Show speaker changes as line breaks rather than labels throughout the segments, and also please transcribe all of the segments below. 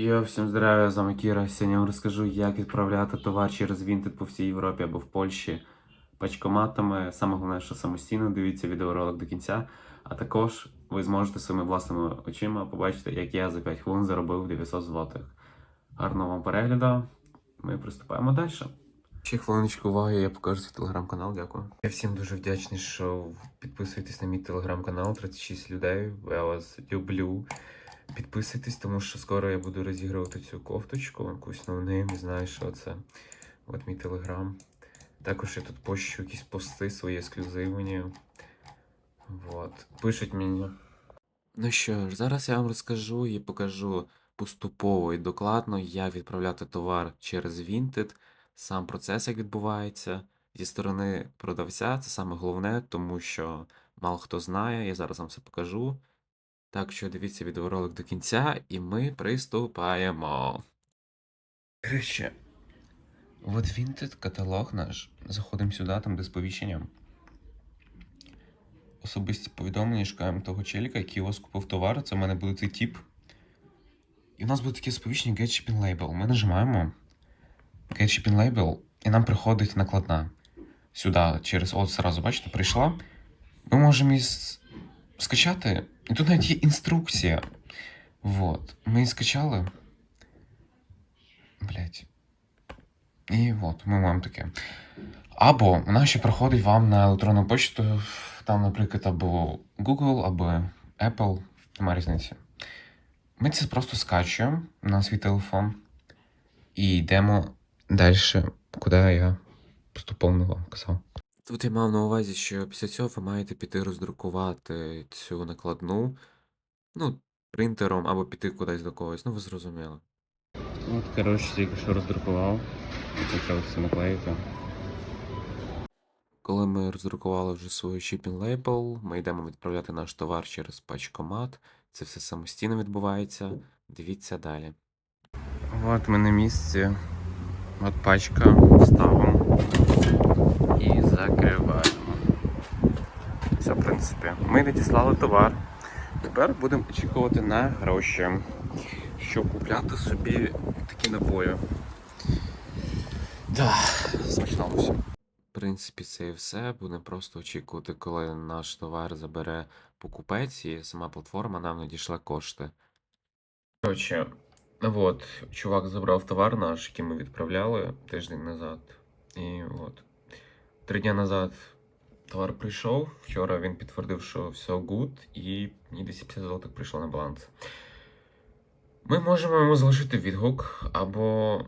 Йо, всім здравия, з вами Кіра. Сьогодні я вам розкажу, як відправляти товар через Vinted по всій Європі або в Польщі пачкоматами. Саме головне, що самостійно дивіться відеоролик до кінця. А також ви зможете своїми власними очима побачити, як я за 5 хвилин заробив 900 злотих. Гарного вам перегляду. Ми приступаємо далі. Ще хвилиночку уваги, я покажу свій телеграм-канал, дякую. Я всім дуже вдячний, що підписуєтесь на мій телеграм-канал, 36 людей. Я вас люблю. Підписуйтесь, тому що скоро я буду розігрувати цю кофточку, якусь новину, не знаю, що це. От мій телеграм. Також я тут пощу якісь пости свої ексклюзивні. Вот. Пишуть мені. Ну що ж, зараз я вам розкажу і покажу поступово і докладно, як відправляти товар через Vinted, сам процес, як відбувається. Зі сторони продавця це саме головне, тому що мало хто знає, я зараз вам все покажу. Так що дивіться відеоролик до кінця, і ми приступаємо. Коротше, от Vinted каталог наш. Заходимо сюди, там де сповіщення. Особисті повідомлення, шукаємо того челіка, який у вас купив товар. Це в мене буде цей тип. І в нас буде таке сповіщення Get Shipping Label. Ми нажимаємо Get Shipping Label, і нам приходить накладна. Сюди, через от зразу, бачите, прийшла. Ми можемо с- скачати. І тут навіть є інструкція. Вот. Ми її скачали. Блять. І от, ми маємо таке. Або вона ще приходить вам на електронну почту, там, наприклад, або Google, або Apple, немає різниці. Ми це просто скачуємо на свій телефон і йдемо далі, куди я поступово вам казав. Тут я мав на увазі, що після цього ви маєте піти роздрукувати цю накладну, ну, принтером або піти кудись до когось, ну ви зрозуміли. От, коротше, тільки що роздрукував. Почав все наклеїти. Коли ми роздрукували вже свій shipping label, ми йдемо відправляти наш товар через пачкомат. Це все самостійно відбувається. Дивіться далі. От ми на місці. От пачка ставимо і закриваємо. Все, в принципі, ми надіслали товар. Тепер будемо очікувати на гроші, щоб купляти собі такі набої. Смачного всім. В принципі, це і все. Будемо просто очікувати, коли наш товар забере покупець, і сама платформа нам надійшла кошти. Коротше, от, чувак забрав товар наш, який ми відправляли тиждень назад. І от. Три дні назад товар прийшов. Вчора він підтвердив, що все good, і мені десь 50 злотих прийшло на баланс. Ми можемо йому залишити відгук або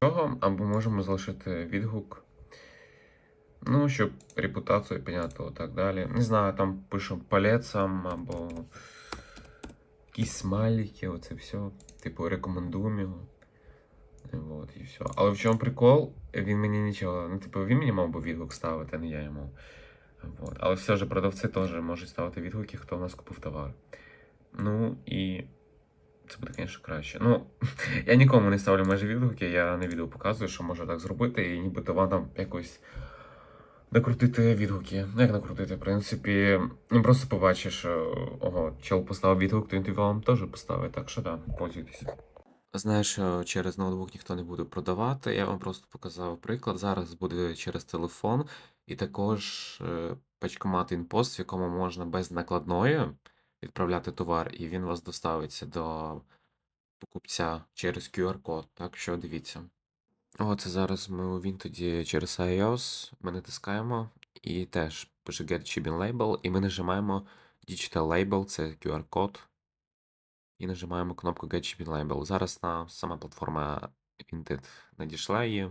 цього, або можемо залишити відгук. Ну, щоб репутацію підняти і так далі. Не знаю, там пишемо палецам або якісь смайлики, оце все. Типу, рекомендуємо його. Вот, і все. Але в чому прикол? Він мені нічого. Ну, типу, він мені мав би відгук ставити, а не я йому. Вот. Але все ж продавці теж можуть ставити відгуки, хто в нас купив товар. Ну і це буде, звісно, краще. Ну, я нікому не ставлю майже відгуки, я на відео показую, що можна так зробити, і нібито вам там якось накрутити відгуки. Ну, як накрутити, в принципі, ну просто побачиш, ого, чел поставив відгук, то він вам теж поставить, так що так, да, пользуйтесь. Знаю, що через ноутбук ніхто не буде продавати. Я вам просто показав приклад. Зараз буде через телефон, і також е, пачкомат інпост, в якому можна без накладної відправляти товар, і він вас доставиться до покупця через QR-код. Так що дивіться. Оце зараз ми у Vinted через iOS. Ми натискаємо і теж пише Get Shipping Label, і ми нажимаємо Digital Label, це QR-код. І нажимаємо кнопку Get Shipping Label. Зараз на сама платформа Vinted надійшла її.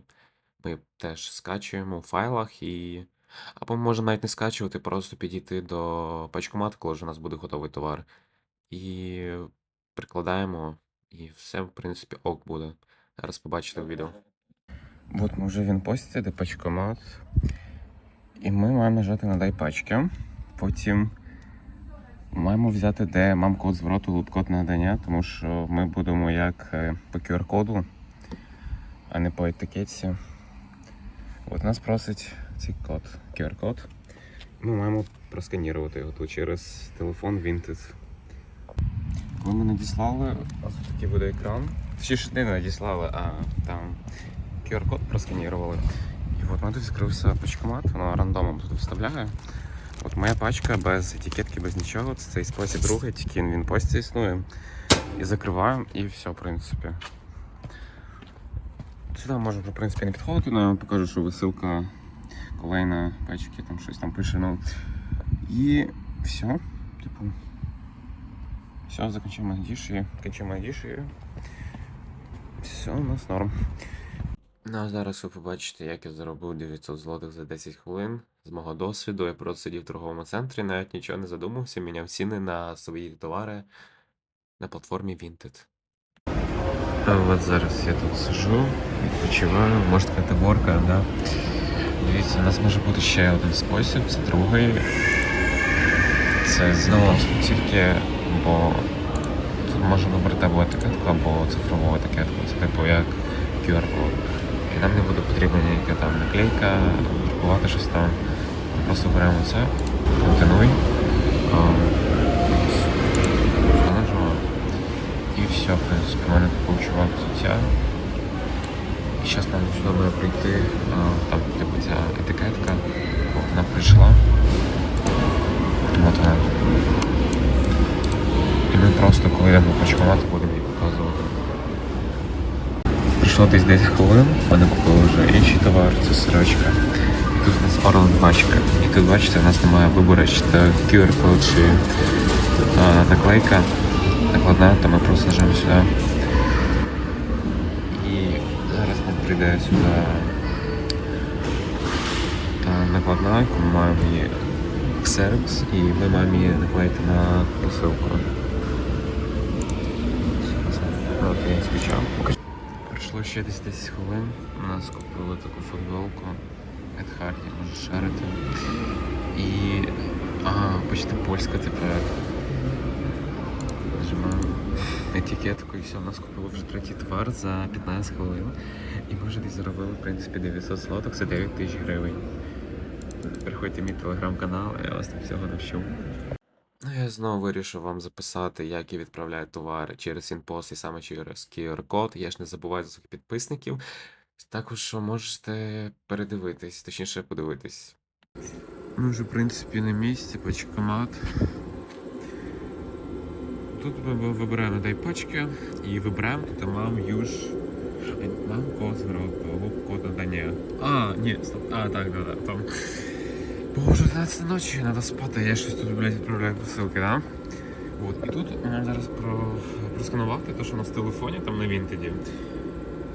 Ми теж скачуємо у файлах і. Або можемо навіть не скачувати, просто підійти до пачкомату, коли вже у нас буде готовий товар. І прикладаємо, і все, в принципі, ок буде. Зараз побачите в відео. От ми вже він пості, де пачкомат. І ми маємо нажати на дай пачки. Потім маємо взяти, де мам код звороту, лут-код надання, тому що ми будемо як е, по QR-коду, а не по етикетці. От нас просить цей код, QR-код. Ми маємо просканірувати його тут через телефон Vinted. ви ми надіслали, ось такий буде екран. Точніше, не надіслали, а там QR-код просканірували. І от мене тут відкрився пачкомат, воно рандомом тут вставляє. От моя пачка без етикетки, без нічого. Це цей спосіб другий, тільки він пості існує. І закриваю, і все, в принципі. Сюди можна, в принципі, не підходити, але я вам покажу, що висилка kolejна пачки, там щось там пише. Ну. І все, типу. Все, закінчимо діші, закінчимо діші. Все, у нас норм. Ну а зараз ви побачите, як я заробив 900 злотих за 10 хвилин. З мого досвіду я просто сидів в торговому центрі, навіть нічого не задумався, міняв ціни на свої товари на платформі Vinted. А от зараз я тут сижу, відпочиваю, може така горка, да? Дивіться, у нас може бути ще один спосіб, це другий. Це знову тільки, бо тут можна вибрати або етикетку, або цифрову етикетку. Це типу як QR-код. І нам не буде потрібна ніяка там наклейка, друкувати щось там. Просто беремо це, континуй. І все, в принципі, у мене такий чувак взуття. І зараз нам сюди має прийти там, типу, ця етикетка. От вона прийшла. От вона. І ми просто, коли йдемо в почмат, будемо її показувати. Прийшло десь 10 хвилин, мене купили вже інший товар, це сирочка. Нас Orland пачка. І тут, бачите, у нас немає вибору, чи це QR-код, чи а, наклейка накладна, то ми просто нажмемо сюди. І зараз нам прийде сюди та накладна, яку ми маємо її сервіс, і ми маємо її наклеїти на посилку. Я скачав. Пройшло ще десь 10 хвилин. У нас купили таку футболку. Харді, може шарити. І. Ага, почти польська тепер. Нажимаємо етикетку і все, у нас купили вже третій товар за 15 хвилин. І ми вже десь заробили, в принципі, 900 злоток, це 9 тисяч гривень. Переходьте в мій телеграм-канал, я вас там всього навчу. Ну, я знову вирішив вам записати, як я відправляю товари через інпост і саме через QR-код. Я ж не забуваю за своїх підписників. Також можете передивитись, точніше подивитись. Ми вже, в принципі, на місці, почекомат. Тут ми вибираємо дай пачки і вибираємо тут мам юж. Мам код або код надання. А, ні, стоп. А, так, да, да. Там. Боже, 11 ночі, треба спати, я щось тут, блядь, відправляю посилки, да? От, і тут зараз про... просканувати те, що на телефоні, там на Вінтеді.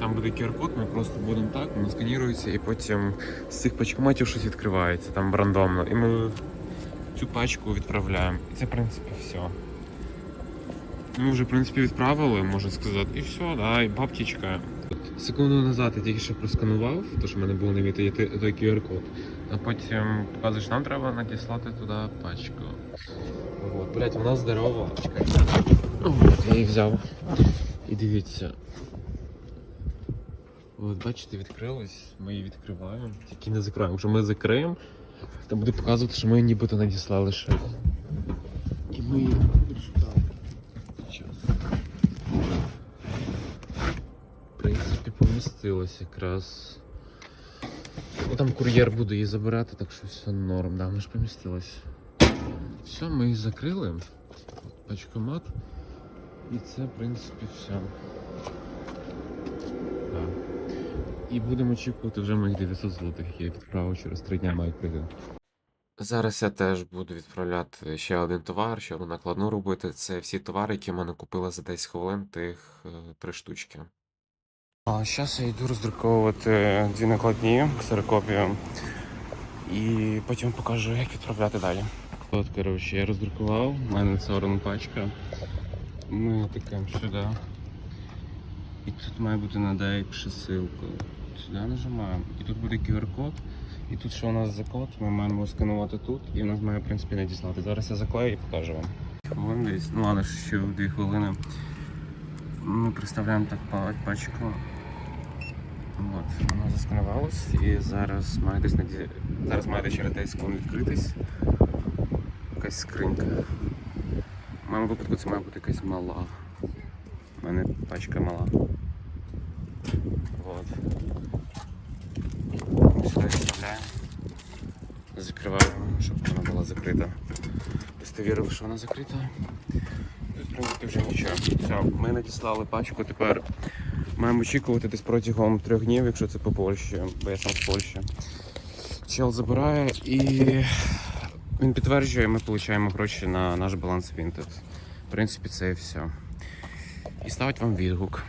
Там буде QR-код, ми просто будемо так, воно сканірується, і потім з цих пачкоматів щось відкривається, там рандомно. І ми цю пачку відправляємо. І це, в принципі, все. Ми вже, в принципі, відправили, можна сказати, і все, да, і бабки чекаємо. Секунду назад я тільки що просканував, тому що в мене був на відео той QR-код. А потім показуєш, нам треба надіслати туди пачку. От, блять, вона здорова. Чекайте. От, я її взяв. І дивіться. От, бачите, відкрилось, ми її відкриваємо, тільки не закриваємо. Якщо ми закриємо, то буде показувати, що ми нібито надіслали щось. І ми її. Щас. В принципі, помістилось якраз. Ну, там кур'єр буде її забирати, так що все норм, да, ми ж помістилось. Все, ми її закрили. Пачкомат. І це, в принципі, все. І будемо очікувати вже моїх 900 злотих, які я відправив через 3 дня мають прийти. Зараз я теж буду відправляти ще один товар, одну накладну робити. Це всі товари, які в мене купили за 10 хвилин, тих е, три штучки. А зараз я йду роздруковувати дві накладні ксерокопію. І потім покажу, як відправляти далі. От, коротше, я роздрукував, у мене це пачка. Ми тикаємо сюди. І тут має бути надай присилку. Сюди нажимаємо. І тут буде QR-код. І тут що у нас за код, ми маємо сканувати тут, і у нас має в принципі надіслати. Зараз я заклею і покажу вам. Десь, ну ладно, ще дві хвилини. Ми представляємо так па- пачку. От, вона засканувалась і зараз має десь наді... зараз має десь через 10 секунд відкритись. Якась скринька. моєму випадку це має бути якась мала. У мене пачка мала. Вот. Сюди вставляємо. Закриваємо, щоб вона була закрита. Достовірили, що вона закрита. Тут, вже нічого. Все, ми надіслали пачку, тепер маємо очікувати десь протягом трьох днів, якщо це по Польщі, бо я сам з Польщі. Чел забирає і він підтверджує, ми отримуємо гроші на наш баланс Vinted. В принципі, це і все. І ставить вам відгук.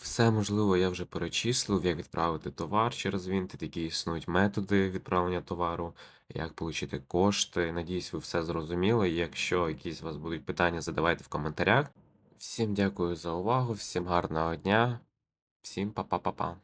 Все можливо, я вже перечислив, як відправити товар через Vinted, які існують методи відправлення товару, як отримати кошти. Надіюсь, ви все зрозуміли. Якщо якісь у вас будуть питання, задавайте в коментарях. Всім дякую за увагу, всім гарного дня, всім па-па-па-па.